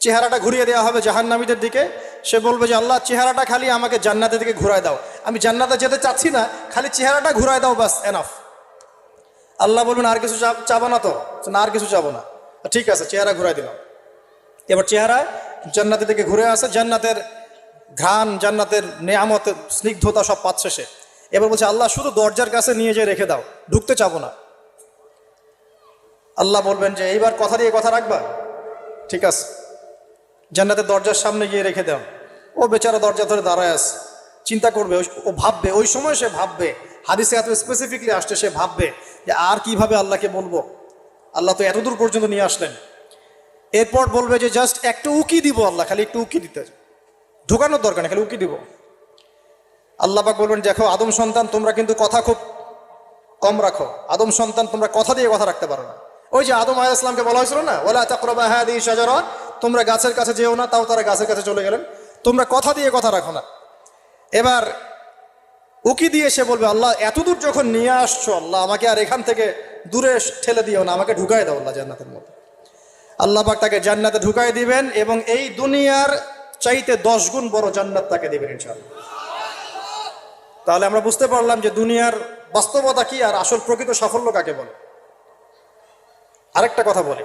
চেহারাটা ঘুরিয়ে দেওয়া হবে জাহান্নামীদের দিকে। সে বলবে যে, আল্লাহ, চেহারাটা খালি আমাকে জান্নাতের দিকে ঘুরায় দাও। আমি জান্নাতে যেতে চাচ্ছি না, খালি চেহারাটা ঘুরায় দাও বাস এনাফ আল্লাহ বলবেন, আর কিছু চাবো না তো? না, আর কিছু চাবো না। ঠিক আছে, চেহারা ঘুরাই দিলাম। এবার চেহারা জান্নাতের দিকে ঘুরে আসে। জান্নাতের ঘ্রাণ, জান্নাতের নেয়ামতের স্নিগ্ধতা সব পাচ্ছে সে। এবার বলছে, আল্লাহ, শুধু দরজার কাছে নিয়ে যেয়ে রেখে দাও, ঢুকতে চাবো না। আল্লাহ বলবেন যে, এইবার কথা দিয়ে কথা রাখবা? ঠিক আছে। জান্নাতের দরজার সামনে গিয়ে রেখে দাও। ও বেচারা দরজা ধরে দাঁড়ায় আছে। চিন্তা করবে ও ভাববে, ওই সময় সে ভাববে, হাদিসে এত স্পেসিফিকলি আসছে, সে ভাববে যে আর কীভাবে আল্লাহকে বলব। আল্লাহ তো এতদূর পর্যন্ত নিয়ে আসলেন। এরপর বলবে যে জাস্ট একটু উকি দিব আল্লাহ, খালি একটু উকি দিতে। ঢুকানোর দরকার নেই, খালি উকি দিব। আল্লাহ পাক বলবেন, দেখো, আদম সন্তান, তোমরা কিন্তু কথা খুব কম রাখো। আদম সন্তান, তোমরা কথা দিয়ে কথা রাখতে পারো না। ওই যে আদম আলাহ ইসলামকে বলা হয়েছিল না ওলা চাকরবা হ্যাঁ দি সাজারা তোমরা গাছের কাছে যেও না, তাও তারা গাছের কাছে চলে গেলেন। তোমরা কথা দিয়ে কথা রাখো না। এবার উকি দিয়ে সে বলবে, আল্লাহ, এতদূর যখন নিয়ে আসছো, আল্লাহ, আমাকে আর এখান থেকে দূরে ঠেলে দিও না, আমাকে ঢুকাই দাও আল্লাহ জান্নাতের মধ্যে। আল্লাহ পাক তাকে জান্নাতে ঢুকাই দিবেন এবং এই দুনিয়ার চাইতে দশ গুণ বড় জান্নাত তাকে দিবেন ইনশাআল্লাহ। তাহলে আমরা বুঝতে পারলাম যে দুনিয়ার বাস্তবতা কি আর আসল প্রকৃত সাফল্য কাকে বলে। আরেকটা কথা বলি।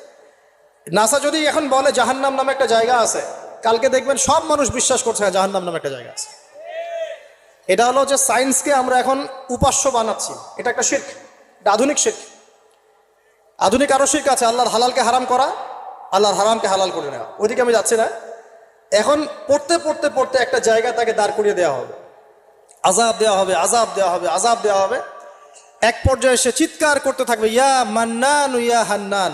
নাসা যদি এখন বলে জাহান্নাম নামে একটা জায়গা আছে, কালকে দেখবেন সব মানুষ বিশ্বাস করছে হ্যাঁ জাহান্নাম নামে একটা জায়গা আছে। এটা হলো যে সায়েন্সকে আমরা এখন উপাস্য বানাচ্ছি। এটা একটা শির্ক, এটা আধুনিক শির্ক। আধুনিক আরও শির্ক আছে, আল্লাহর হালালকে হারাম করা, আল্লাহর হারামকে হালাল করে নেওয়া। ওইদিকে আমি যাচ্ছি না। এখন পড়তে পড়তে পড়তে একটা জায়গা তাকে দাঁড় করিয়ে দেওয়া হবে। আজাব দেওয়া হবে আজাব দেওয়া হবে আজাব দেওয়া হবে। এক পর্যায়ে সে চিৎকার করতে থাকবে, ইয়া মান্নান, ইয়া হান্নান।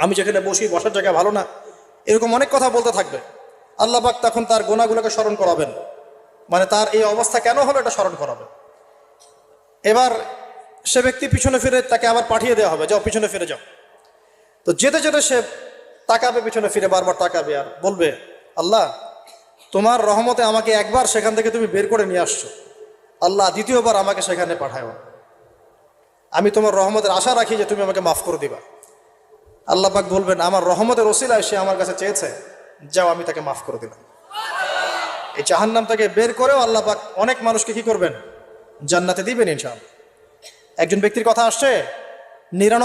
আমি যেখানে বসি, বসার জায়গা ভালো না। এরকম অনেক কথা বলতে থাকবে। আল্লাহ পাক তখন তার গোনাগুলোকে স্মরণ করাবেন। মানে তার এই অবস্থা কেন হলো এটা স্মরণ করাবে এবার সে ব্যক্তি পিছনে ফিরে তাকে আবার পাঠিয়ে দেওয়া হবে। যাও, পিছনে ফিরে যাও। তো যেতে যেতে সে তাকাবে, পিছনে ফিরে বারবার তাকাবে আর বলবে, আল্লাহ, তোমার রহমতে আমাকে একবার সেখান থেকে তুমি বের করে নিয়ে আসছো। আল্লাহ, দ্বিতীয়বার আমাকে সেখানে পাঠায় আমি তোমার রহমতের আশা রাখি যে তুমি আমাকে মাফ করে দিবা। আল্লাহ পাক বলবেন, আমার রহমতের ওসিলায় সে আমার কাছে চেয়েছে, যাও আমি তাকে মাফ করে দিলাম। এই জাহান্নাম তাকে বের করেও আল্লাহবাক অনেক মানুষকে কি করবেন? জান্নাতে দিবেন ইনশাল একজন ব্যক্তির কথা আসছে, নিরানব্বই